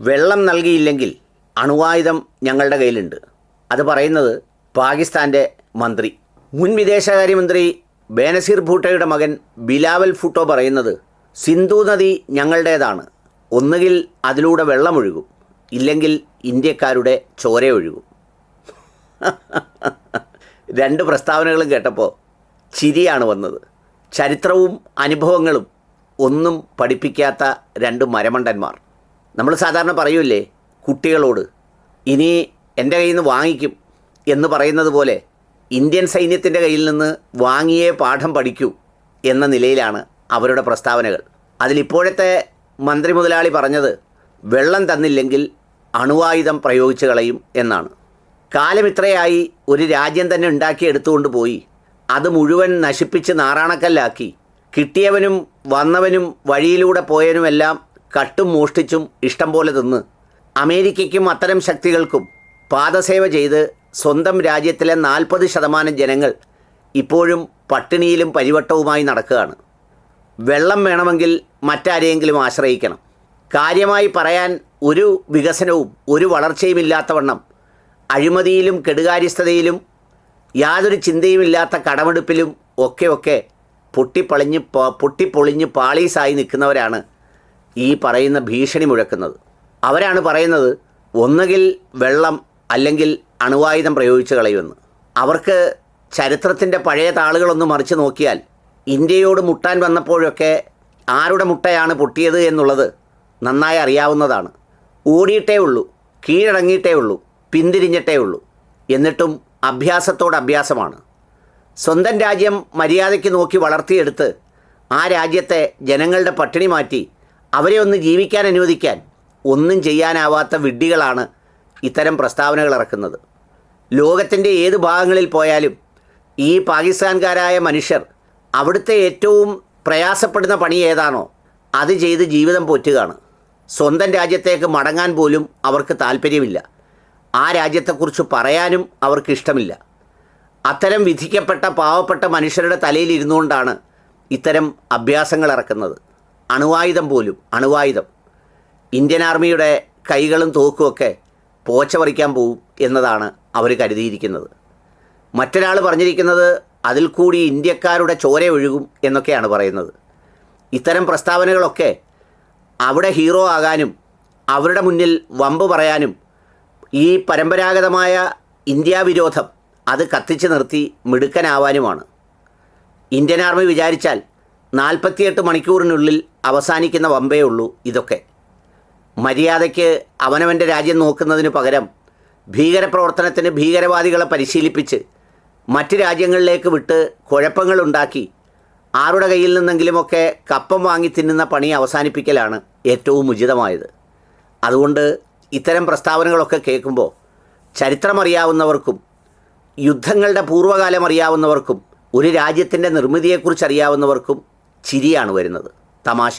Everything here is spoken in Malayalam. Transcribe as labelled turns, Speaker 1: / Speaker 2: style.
Speaker 1: വെള്ളം നൽകിയില്ലെങ്കിൽ അണുവായുധം ഞങ്ങളുടെ കയ്യിലുണ്ട്. അത് പറയുന്നത് പാകിസ്ഥാന്റെ മന്ത്രി. മുൻ വിദേശകാര്യമന്ത്രി ബേനസീർ ഭൂട്ടോയുടെ മകൻ ബിലാവൽ ഫുട്ടോ പറയുന്നത് സിന്ധു നദി ഞങ്ങളുടേതാണ്. ഒന്നുകിൽ അതിലൂടെ വെള്ളമൊഴുകും ഇല്ലെങ്കിൽ ഇന്ത്യക്കാരുടെ ചോര ഒഴുകും രണ്ട് പ്രസ്താവനകളും കേട്ടപ്പോൾ ചിരിയാണ് വന്നത്. ചരിത്രവും അനുഭവങ്ങളും ഒന്നും പഠിപ്പിക്കാത്ത രണ്ട് മരമണ്ടന്മാർ. നമ്മൾ സാധാരണ പറയൂലേ കുട്ടികളോട് ഇനി എന്റെ കയ്യിൽ നിന്ന് വാങ്ങിക്കും എന്ന് പറയുന്നത് പോലെ ഇന്ത്യൻ സൈന്യത്തിന്റെ കയ്യിൽ നിന്ന് വാങ്ങിയേ പാഠം പഠിക്കൂ എന്ന നിലയിലാണ് അവരുടെ പ്രസ്താവനകൾ. അതിലിപ്പോഴത്തെ മന്ത്രി മുതലാളി പറഞ്ഞത് വെള്ളം തന്നില്ലെങ്കിൽ അണുവായുധം പ്രയോഗിച്ചു കളയും എന്നാണ്. കാലം ഇത്രയായി ഒരു രാജ്യം തന്നെ ഉണ്ടാക്കി എടുത്തുകൊണ്ട് പോയി അത് മുഴുവൻ നശിപ്പിച്ച് നാറാണക്കല്ലാക്കി കിട്ടിയവനും വന്നവനും വഴിയിലൂടെ പോയവനുമെല്ലാം കട്ടും മോഷ്ടിച്ചും ഇഷ്ടം പോലെ തിന്ന് അമേരിക്കയ്ക്കും അത്തരം ശക്തികൾക്കും പാദസേവ ചെയ്ത് സ്വന്തം രാജ്യത്തിലെ നാൽപ്പത് ശതമാനം ജനങ്ങൾ ഇപ്പോഴും പട്ടിണിയിലും പരിവട്ടവുമായി നടക്കുകയാണ്. വെള്ളം വേണമെങ്കിൽ മറ്റാരെയെങ്കിലും ആശ്രയിക്കണം. കാര്യമായി പറയാൻ ഒരു വികസനവും ഒരു വളർച്ചയും ഇല്ലാത്തവണ്ണം അഴിമതിയിലും കെടുകാര്യസ്ഥതയിലും യാതൊരു ചിന്തയുമില്ലാത്ത കടമെടുപ്പിലും ഒക്കെ ഒക്കെ പൊട്ടിപ്പൊളിഞ്ഞ് പൊട്ടിപ്പൊളിഞ്ഞ് പാളീസായി നിൽക്കുന്നവരാണ് ഈ പറയുന്ന ഭീഷണി മുഴക്കുന്നത്. അവരാണ് പറയുന്നത് ഒന്നുകിൽ വെള്ളം അല്ലെങ്കിൽ അണുവായുധം പ്രയോഗിച്ച് കളയുമെന്ന്. അവർക്ക് ചരിത്രത്തിന്റെ പഴയ താളുകളൊന്ന് മറിച്ച് നോക്കിയാൽ ഇന്ത്യയോട് മുട്ടാൻ വന്നപ്പോഴൊക്കെ ആരുടെ മുട്ടയാണ് പൊട്ടിയത് എന്നുള്ളത് നന്നായി അറിയാവുന്നതാണ്. ഓടിയിട്ടേ ഉള്ളൂ കീഴടങ്ങിയിട്ടേ ഉള്ളൂ പിന്തിരിഞ്ഞിട്ടേ ഉള്ളൂ. എന്നിട്ടും അഭ്യാസത്തോട് അഭ്യാസമാണ്. സ്വന്തം രാജ്യം മര്യാദയ്ക്ക് നോക്കി വളർത്തിയെടുത്ത് ആ രാജ്യത്തെ ജനങ്ങളുടെ പട്ടിണി മാറ്റി അവരെ ഒന്ന് ജീവിക്കാൻ അനുവദിക്കാൻ ഒന്നും ചെയ്യാനാവാത്ത വിഡ്ഢികളാണ് ഇത്തരം പ്രസ്താവനകൾ ഇറക്കുന്നത്. ലോകത്തിന്റെ ഏത് ഭാഗങ്ങളിൽ പോയാലും ഈ പാകിസ്ഥാൻകാരായ മനുഷ്യർ അവിടുത്തെ ഏറ്റവും പ്രയാസപ്പെടുന്ന പണി ഏതാണോ അത് ചെയ്ത് ജീവിതം പോറ്റുകയാണ്. സ്വന്തം രാജ്യത്തേക്ക് മടങ്ങാൻ പോലും അവർക്ക് താല്പര്യമില്ല. ആ രാജ്യത്തെക്കുറിച്ച് പറയാനും അവർക്കിഷ്ടമില്ല അത്തരം വിധിക്കപ്പെട്ട പാവപ്പെട്ട മനുഷ്യരുടെ തലയിൽ ഇരുന്നുകൊണ്ടാണ് ഇത്തരം അഭ്യാസങ്ങൾ ഇറക്കുന്നത്. അണുവായുധം പോലും അണുവായുധം. ഇന്ത്യൻ ആർമിയുടെ കൈകളും തോക്കുമൊക്കെ പോച്ച പറിക്കാൻ പോവും എന്നതാണ് അവർ കരുതിയിരിക്കുന്നത്. മറ്റൊരാൾ പറഞ്ഞിരിക്കുന്നത് അതിൽ കൂടി ഇന്ത്യക്കാരുടെ ചോര ഒഴുകും എന്നൊക്കെയാണ് പറയുന്നത്. ഇത്തരം പ്രസ്താവനകളൊക്കെ അവിടെ ഹീറോ ആകാനും അവരുടെ മുന്നിൽ വമ്പ് പറയാനും ഈ പരമ്പരാഗതമായ ഇന്ത്യാ വിരോധം അത് കത്തിച്ച് നിർത്തി മിടുക്കനാവാനുമാണ്. ഇന്ത്യൻ ആർമി വിചാരിച്ചാൽ നാൽപ്പത്തിയെട്ട് മണിക്കൂറിനുള്ളിൽ അവസാനിക്കുന്ന വമ്പേ ഉള്ളൂ ഇതൊക്കെ. മര്യാദയ്ക്ക് അവനവന്റെ രാജ്യം നോക്കുന്നതിന് പകരം ഭീകരപ്രവർത്തനത്തിന് ഭീകരവാദികളെ പരിശീലിപ്പിച്ച് മറ്റ് രാജ്യങ്ങളിലേക്ക് വിട്ട് കുഴപ്പങ്ങളുണ്ടാക്കി ആരുടെ കയ്യിൽ നിന്നെങ്കിലുമൊക്കെ കപ്പം വാങ്ങി തിന്നുന്ന പണി അവസാനിപ്പിക്കലാണ് ഏറ്റവും ഉചിതമായത്. അതുകൊണ്ട് ഇത്തരം പ്രസ്താവനകളൊക്കെ കേൾക്കുമ്പോൾ ചരിത്രമറിയാവുന്നവർക്കും യുദ്ധങ്ങളുടെ പൂർവകാലം അറിയാവുന്നവർക്കും ഒരു രാജ്യത്തിന്റെ നിർമ്മിതിയെക്കുറിച്ച് അറിയാവുന്നവർക്കും ചിരിയാണ് വരുന്നത്. തമാശ.